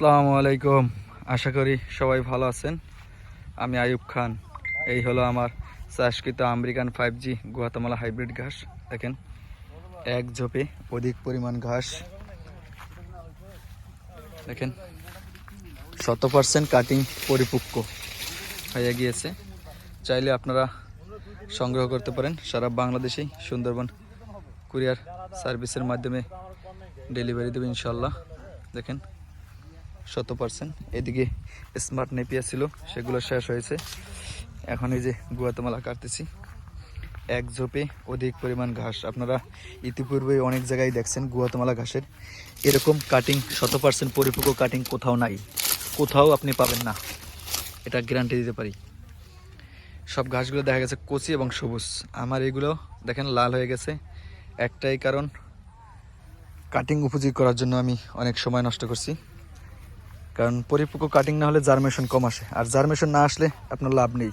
আসসালামু আলাইকুম। আশা করি সবাই ভালো আছেন। আমি আয়ুব খান। এই হলো আমার চাষকৃত American five G Guatemala hybrid ঘাস। দেখেন, এক ঝোপে অধিক পরিমাণ ঘাস। দেখেন শত পার্সেন্ট কাটিং পরিপক্ক হয়ে গিয়েছে। চাইলে আপনারা সংগ্রহ করতে পারেন। সারা বাংলাদেশেই সুন্দরবন কুরিয়ার সার্ভিসের মাধ্যমে ডেলিভারি দেবে ইনশাল্লাহ দেখেন শত পার্সেন্ট এদিকে স্মার্ট নেপিয়া ছিল, সেগুলো শেষ হয়েছে। এখন এই যে গুয়াতমালা কাটতেছি। এক ঝোপে অধিক পরিমাণ ঘাস। আপনারা ইতিপূর্বে অনেক জায়গায় দেখছেন গুয়াতমালা ঘাসের। এরকম কাটিং শত পার্সেন্ট পরিপক্ক কাটিং কোথাও নাই। কোথাও আপনি পাবেন না। এটা গ্যারান্টি দিতে পারি। সব ঘাসগুলো দেখা গেছে কচি এবং সবুজ। আমার এগুলো দেখেন লাল হয়ে গেছে। একটাই কারণ কাটিং উপযোগী করার জন্য আমি অনেক সময় নষ্ট করছি। কারণ পরিপক্ক কাটিং না হলে জার্মেশন কম আসে। আর জার্মেশন না আসলে আপনার লাভ নেই।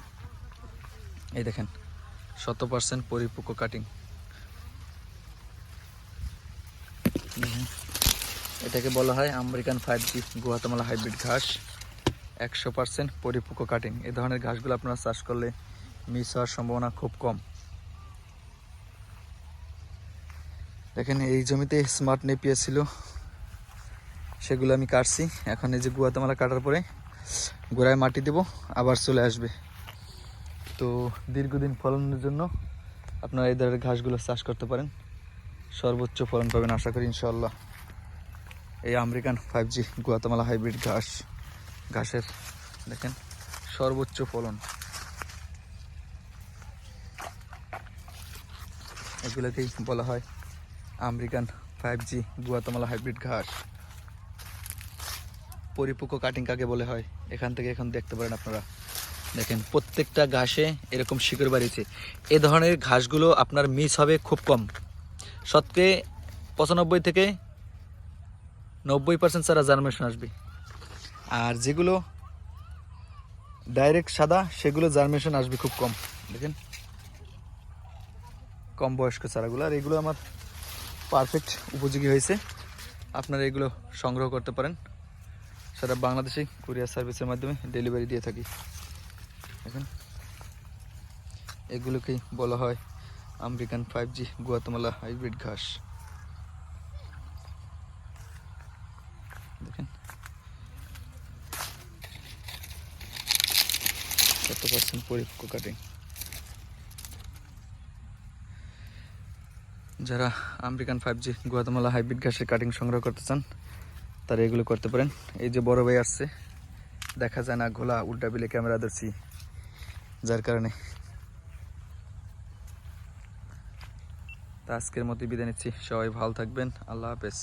এই দেখেন শত পার্সেন্ট পরিপক্ক কাটিং এটাকে বলা হয় American five G Guatemala hybrid ঘাস। একশো পার্সেন্ট পরিপক্ক কাটিং এই ধরনের ঘাসগুলো আপনারা চাষ করলে মিস হওয়ার সম্ভাবনা খুব কম। দেখেন, এই জমিতে স্মার্ট নেপিয়া ছিল। সেগুলো আমি কাটছি। এখন এই যে গুয়াতামালা কাটার পরে গোড়ায় মাটি দেব, আবার চলে আসবে। তো দীর্ঘদিন ফলনের জন্য আপনারা এই ধরনের ঘাসগুলো চাষ করতে পারেন। সর্বোচ্চ ফলন পাবেন আশা করি ইনশাল্লাহ এই American five G Guatemala hybrid ঘাস, ঘাসের, দেখেন, সর্বোচ্চ ফলন। এগুলোকেই বলা হয় American five G Guatemala hybrid ঘাস। পরিপক্ক কাটিং কাকে বলে হয়? এখান থেকে এখন দেখতে পারেন আপনারা। দেখেন, প্রত্যেকটা ঘাসে এরকম শিকড় বাড়িয়েছে। এ ধরনের ঘাসগুলো আপনার মিস হবে খুব কম। শতকে পঁচানব্বই থেকে নব্বই পার্সেন্ট সারা জার্মেশন আসবে। আর যেগুলো ডাইরেক্ট সাদা, সেগুলো জার্মেশন আসবে খুব কম। দেখেন, কম বয়স্ক চারাগুলো। আর এগুলো আমার পারফেক্ট উপযোগী হয়েছে। আপনারা এগুলো সংগ্রহ করতে পারেন। সারা বাংলাদেশে কুরিয়ার সার্ভিসের মাধ্যমে ডেলিভারি দিয়ে থাকি। এখন এগুলোকেই বলা হয় American five G Guatemala hybrid ঘাস। দেখেন, কত পার্সেন্ট পরিপক্ক কাটিং যারা American five G Guatemala hybrid ঘাসের কাটিং সংগ্রহ করতে চান তারা এগুলো করতে পারেন। এই যে বড় ভাই আসছে, দেখা যায় না, ঘোলা উল্টা বিলে ক্যামেরা ধরছি, যার কারণে। তা আজকের মতো বিদায় নিচ্ছি। সবাই ভালো থাকবেন। আল্লাহ হাফেজ।